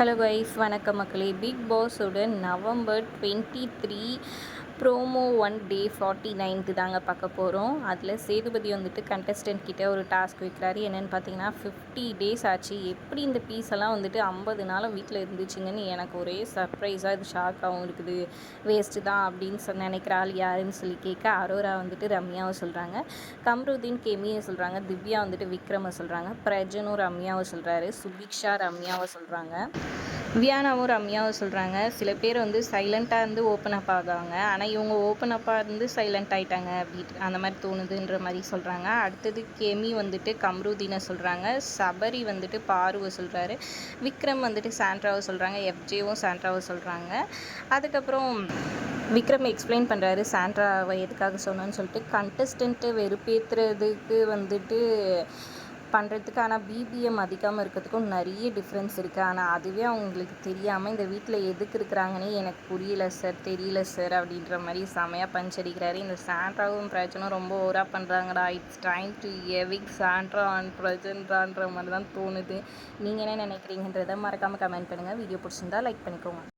Hello wise வணக்கம் மக்களே. Big பாஸோட November twenty three promo one day forty ninth தாங்க பார்க்க போகிறோம் அதில் சேதுபதி வந்துட்டு கண்டஸ்டன்ட் கிட்டே ஒரு டாஸ்க் வைக்கிறாரு. என்னென்னு பார்த்தீங்கன்னா ஃபிஃப்டி டேஸ் ஆச்சு. எப்படி இந்த பீஸ் எல்லாம் வந்துட்டு ஐம்பது நாளும் வீட்டில் இருந்துச்சுங்கன்னு எனக்கு ஒரே சர்ப்ரைஸாக இது ஷாக்காகவும் இருக்குது. வேஸ்ட்டு தான் அப்படின்னு சொ நினைக்கிற ஆள் யாருன்னு சொல்லி கேட்க அரோரா வந்துட்டு ரம்யாவை சொல்கிறாங்க கம்ருதீன் கெமியை சொல்கிறாங்க திவ்யா வந்துட்டு விக்ரமை சொல்கிறாங்க பிரஜனும் ரம்யாவை சொல்கிறாரு சுபிக்ஷா ரம்யாவை சொல்கிறாங்க வியானாவும் ரம்யாவும் சொல்கிறாங்க சில பேர் வந்து சைலண்ட்டாக இருந்து ஓப்பன் அப் ஆகாங்க. ஆனால் இவங்க ஓப்பன் அப்பாக இருந்து சைலண்ட் ஆகிட்டாங்க அப்படி அந்த மாதிரி தோணுதுன்ற மாதிரி சொல்கிறாங்க அடுத்தது கெமி வந்துட்டு கம்ருதீனை சொல்கிறாங்க சபரி வந்துட்டு பாருவை சொல்கிறாரு விக்ரம் வந்துட்டு சாண்ட்ராவை சொல்கிறாங்க எஃப்ஜேவும் சாண்ட்ராவை சொல்கிறாங்க அதுக்கப்புறம் விக்ரம் எக்ஸ்பிளைன் பண்ணுறாரு சாண்ட்ராவை எதுக்காக சொன்னோன்னு சொல்லிட்டு கண்டஸ்டண்ட்டை வெறுப்பேற்றுறதுக்கு வந்துட்டு பண்ணுறதுக்கு ஆனால் பிபிஎம் அதிகமாக இருக்கிறதுக்கும் நிறைய டிஃப்ரென்ஸ் இருக்குது ஆனால் அதுவே அவங்களுக்கு தெரியாமல் இந்த வீட்டில் எதுக்கு இருக்கிறாங்கன்னே எனக்கு புரியல சார் தெரியல சார் அப்படின்ற மாதிரி செமையாக பஞ்ச் அடிக்கிறாரு. இந்த சாண்ட்ராவும் பிரச்சனும் ரொம்ப ஓராக பண்ணுறாங்கடா it's time to evict Sandra and பிரஜன்றான்ற மாதிரி தான் தோணுது. நீங்கள் என்ன நினைக்கிறீங்கன்றதை மறக்காமல் கமெண்ட் பண்ணுங்கள் வீடியோ பிடிச்சிருந்தா லைக் பண்ணிக்கோங்க.